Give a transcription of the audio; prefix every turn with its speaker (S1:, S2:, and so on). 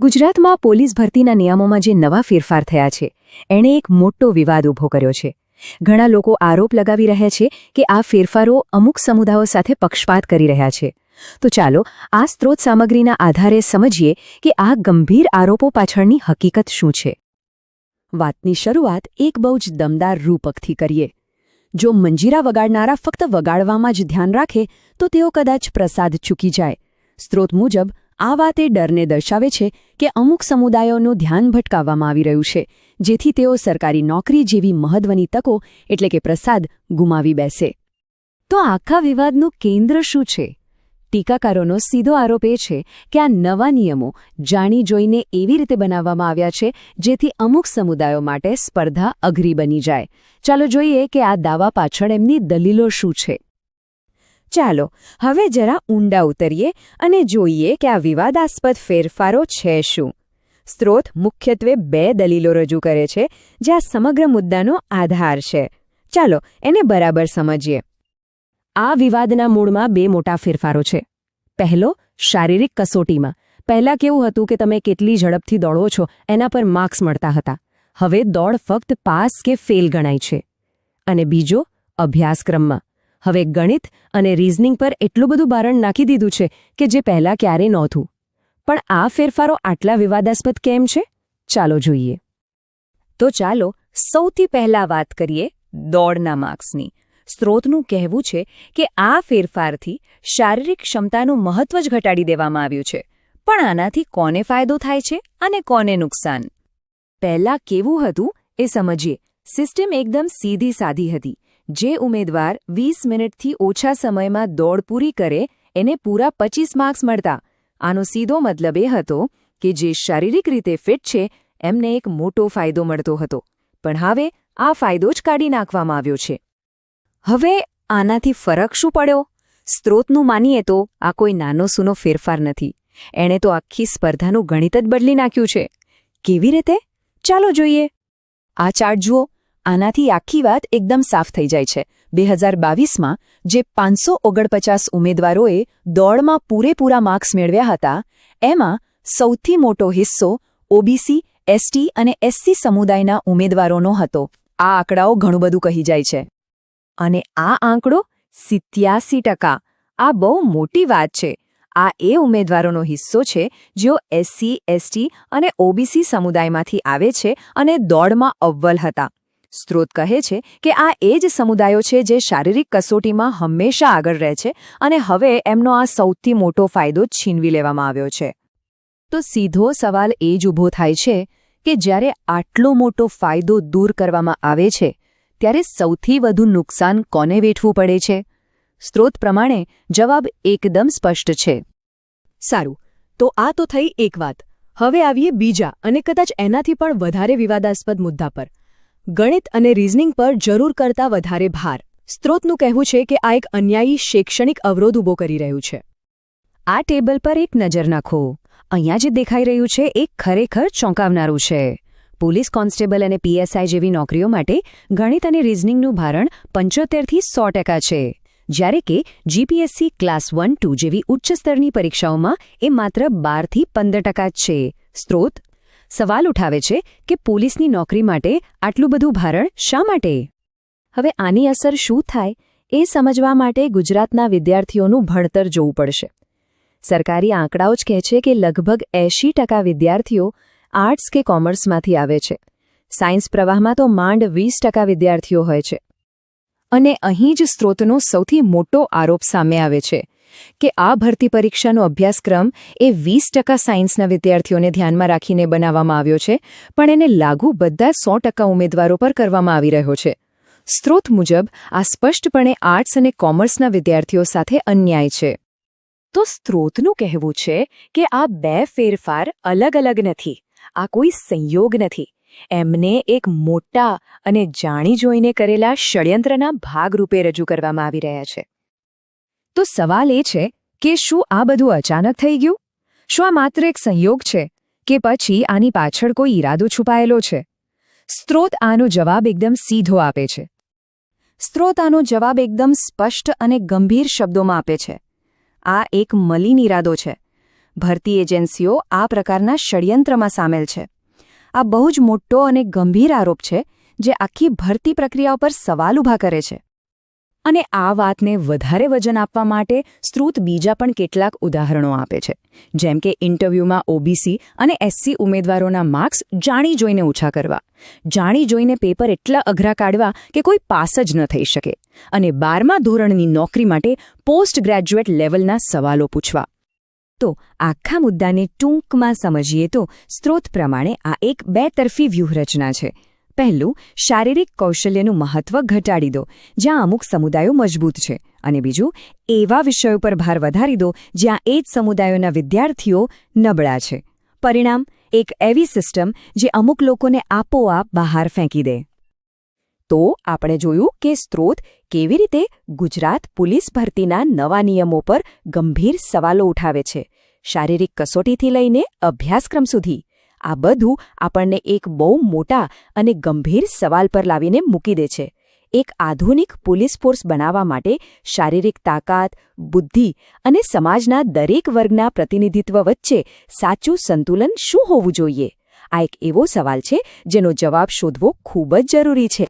S1: ગુજરાતમાં પોલીસ ભરતીના નિયમોમાં જે નવા ફેરફાર થયા છે, એણે એક મોટો વિવાદ ઊભો કર્યો છે. ઘણા લોકો આરોપ લગાવી રહ્યા છે કે આ ફેરફારો અમુક સમુદાયો સાથે પક્ષપાત કરી રહ્યા છે. તો ચાલો, આ સ્ત્રોત સામગ્રીના આધારે સમજીએ કે આ ગંભીર આરોપો પાછળની હકીકત શું છે. વાતની શરૂઆત એક બહુ જ દમદાર રૂપકથી કરીએ. જો મંજીરા વગાડનારા ફક્ત વગાડવામાં જ ધ્યાન રાખે, તો તેઓ કદાચ પ્રસાદ ચૂકી જાય. સ્ત્રોત મુજબ આ વાત એ ડરને દર્શાવે છે કે અમુક સમુદાયોનું ધ્યાન ભટકાવવામાં આવી રહ્યું છે, જેથી તેઓ સરકારી નોકરી જેવી મહત્વની તકો એટલે કે પ્રસાદ ગુમાવી બેસે. તો આખા વિવાદનું કેન્દ્ર શું છે? ટીકાકારોનો સીધો આરોપ એ છે કે આ નવા નિયમો જાણી જોઈને એવી રીતે બનાવવામાં આવ્યા છે, જેથી અમુક સમુદાયો માટે સ્પર્ધા અઘરી બની જાય. ચાલો જોઈએ કે આ દાવા પાછળ એમની દલીલો શું છે. ચાલો, હવે જરા ઊંડા ઉતરીએ અને જોઈએ કે આ વિવાદાસ્પદ ફેરફારો છે શું. સ્ત્રોત મુખ્યત્વે બે દલીલો રજૂ કરે છે, જે આ સમગ્ર મુદ્દાનો આધાર છે. ચાલો, એને બરાબર સમજીએ. આ વિવાદના મૂળમાં બે મોટા ફેરફારો છે. પહેલો, શારીરિક કસોટીમાં. પહેલાં કેવું હતું કે તમે કેટલી ઝડપથી દોડો છો, એના પર માર્ક્સ મળતા હતા. હવે દોડ ફક્ત પાસ કે ફેલ ગણાય છે. અને બીજો, અભ્યાસક્રમમાં. હવે ગણિત અને રીઝનિંગ પર એટલું બધું બારણ નાખી દીધું છે કે જે પહેલાં ક્યારેય નહોતું. પણ આ ફેરફારો આટલા વિવાદાસ્પદ કેમ છે? ચાલો જોઈએ. તો ચાલો સૌથી પહેલા વાત કરીએ દોડના માર્ક્સની. સ્ત્રોતનું કહેવું છે કે આ ફેરફારથી શારીરિક ક્ષમતાનું મહત્વ જ ઘટાડી દેવામાં આવ્યું છે. પણ આનાથી કોને ફાયદો થાય છે અને કોને નુકસાન? પહેલા કેવું હતું એ સમજીએ. સિસ્ટમ એકદમ સીધી સાધી હતી. જે ઉમેદવાર વીસ મિનિટથી ઓછા સમયમાં દોડ પૂરી કરે, એને પૂરા પચીસ માર્ક્સ મળતા. આનો સીધો મતલબ એ હતો કે જે શારીરિક રીતે ફિટ છે, એમને એક મોટો ફાયદો મળતો હતો. પણ હવે આ ફાયદો જ કાઢી નાખવામાં આવ્યો છે. હવે આનાથી ફરક શું પડ્યો? સ્ત્રોતનું માનીએ તો આ કોઈ નાનો સૂનો ફેરફાર નથી. એણે તો આખી સ્પર્ધાનું ગણિત જ બદલી નાખ્યું છે. કેવી રીતે? ચાલો જોઈએ. આ ચાર્ટ જુઓ. આનાથી આખી વાત એકદમ સાફ થઈ જાય છે. બે હજાર બાવીસમાં જે પાંચસો ઓગણપચાસ ઉમેદવારોએ દોડમાં પૂરેપૂરા માર્ક્સ મેળવ્યા હતા, એમાં સૌથી મોટો હિસ્સો ઓબીસી, એસટી અને એસસી સમુદાયના ઉમેદવારોનો હતો. આ આંકડાઓ ઘણું બધું કહી જાય છે. અને આ આંકડો સિત્યાસી ટકા. આ બહુ મોટી વાત છે. આ એ ઉમેદવારોનો હિસ્સો છે, જેઓ એસસી, એસટી અને ઓબીસી સમુદાયમાંથી આવે છે અને દોડમાં અવ્વલ હતા. સ્ત્રોત કહે છે કે આ એ જ સમુદાયો છે જે શારીરિક કસોટીમાં હંમેશા આગળ રહે છે અને હવે એમનો આ સૌથી મોટો ફાયદો છીનવી લેવામાં આવ્યો છે. તો સીધો સવાલ એ જ ઊભો થાય છે કે જ્યારે આટલો મોટો ફાયદો દૂર કરવામાં આવે છે, ત્યારે સૌથી વધુ નુકસાન કોને વેઠવું પડે છે? સ્ત્રોત પ્રમાણે જવાબ એકદમ સ્પષ્ટ છે. સારું, તો આ તો થઈ એક વાત. હવે આવીએ બીજા અને કદાચ એનાથી પણ વધારે વિવાદાસ્પદ મુદ્દા પર. ગણિત અને રીઝનિંગ પર જરૂર કરતાં વધારે ભાર. સ્ત્રોતનું કહેવું છે કે આ એક અન્યાયી શૈક્ષણિક અવરોધ ઊભો કરી રહ્યું છે. આ ટેબલ પર એક નજર નાખો. અહીંયા જે દેખાઈ રહ્યું છે એ ખરેખર ચોંકાવનારું છે. પોલીસ કોન્સ્ટેબલ અને પીએસઆઈ જેવી નોકરીઓ માટે ગણિત અને રીઝનિંગનું ભારણ પંચોતેરથી સો ટકા છે. જ્યારે કે જીપીએસસી ક્લાસ વન ટુ જેવી ઉચ્ચ સ્તરની પરીક્ષાઓમાં એ માત્ર બારથી પંદર ટકા જ છે. સ્ત્રોત સવાલ ઉઠાવે છે કે પોલીસની નોકરી માટે આટલું બધું ભારણ શા માટે? હવે આની અસર શું થાય એ સમજવા માટે ગુજરાતના વિદ્યાર્થીઓનું ભણતર જોવું પડશે. સરકારી આંકડાઓ જ કહે છે કે લગભગ એંશી ટકા વિદ્યાર્થીઓ આર્ટ્સ કે કોમર્સમાંથી આવે છે. સાયન્સ પ્રવાહમાં તો માંડ વીસ ટકા વિદ્યાર્થીઓ હોય છે. અને અહીં જ સ્ત્રોતનો સૌથી મોટો આરોપ સામે આવે છે. કે આ ભરતી પરીક્ષાનો અભ્યાસક્રમ એ વીસ ટકા સાયન્સના વિદ્યાર્થીઓને ધ્યાનમાં રાખીને બનાવવામાં આવ્યો છે, પણ એને લાગુ બધા સો ટકા ઉમેદવારો પર કરવામાં આવી રહ્યો છે. સ્ત્રોત મુજબ, આ સ્પષ્ટપણે આર્ટ્સ અને કોમર્સના વિદ્યાર્થીઓ સાથે અન્યાય છે. તો સ્ત્રોતનું કહેવું છે કે આ બે ફેરફાર અલગ અલગ નથી, આ કોઈ સંયોગ નથી. એમને એક મોટા અને જાણી જોઈને કરેલા ષડયંત્રના ભાગરૂપે રજૂ કરવામાં આવી રહ્યા છે. તો સવાલ એ છે કે શું આ બધું અચાનક થઈ ગયું? શું આ માત્ર એક સંયોગ છે કે પછી આની પાછળ કોઈ ઈરાદો છુપાયેલો છે? સ્ત્રોત આનો જવાબ એકદમ સીધો આપે છે. સ્ત્રોત આનો જવાબ એકદમ સ્પષ્ટ અને ગંભીર શબ્દોમાં આપે છે. આ એક મલિન ઈરાદો છે.
S2: ભરતી એજન્સીઓ આ પ્રકારના ષડયંત્રમાં સામેલ છે. આ બહુ જ મોટો અને ગંભીર આરોપ છે જે આખી ભરતી પ્રક્રિયા પર સવાલ ઊભા કરે છે.
S1: અને આ વાતને વધારે વજન આપવા માટે સ્ત્રોત બીજા પણ કેટલાક ઉદાહરણો આપે છે. જેમ કે ઇન્ટરવ્યૂમાં ઓબીસી અને એસસી ઉમેદવારોના માર્ક્સ જાણી જોઈને ઓછા કરવા. જાણી જોઈને પેપર એટલા અઘરા કાઢવા કે કોઈ પાસ જ ન થઈ શકે. અને બારમા ધોરણની નોકરી માટે પોસ્ટ ગ્રેજ્યુએટ લેવલના સવાલો પૂછવા. તો આખા મુદ્દાને ટૂંકમાં સમજીએ તો સ્ત્રોત પ્રમાણે આ એક બેતરફી વ્યૂહરચના છે. પહેલું, શારીરિક કૌશલ્યનું મહત્વ ઘટાડી દો, જ્યાં અમુક સમુદાયો મજબૂત છે. અને બીજું, એવા વિષયો પર ભાર વધારી દો, જ્યાં એ જ સમુદાયોના વિદ્યાર્થીઓ નબળા છે. પરિણામ, એક એવી સિસ્ટમ જે અમુક લોકોને આપોઆપ બહાર ફેંકી દે. તો આપણે જોયું કે સ્ત્રોત કેવી રીતે ગુજરાત પોલીસ ભરતીના નવા નિયમો પર ગંભીર સવાલો ઉઠાવે છે. શારીરિક કસોટીથી લઈને અભ્યાસક્રમ સુધી આ બધું આપણને એક બહુ મોટા અને ગંભીર સવાલ પર લાવીને મૂકી દે છે. એક આધુનિક પોલીસ ફોર્સ બનાવવા માટે શારીરિક તાકાત, બુદ્ધિ અને સમાજના દરેક વર્ગના પ્રતિનિધિત્વ વચ્ચે સાચું સંતુલન શું હોવું જોઈએ? આ એક એવો સવાલ છે જેનો જવાબ શોધવો ખૂબ જ જરૂરી છે.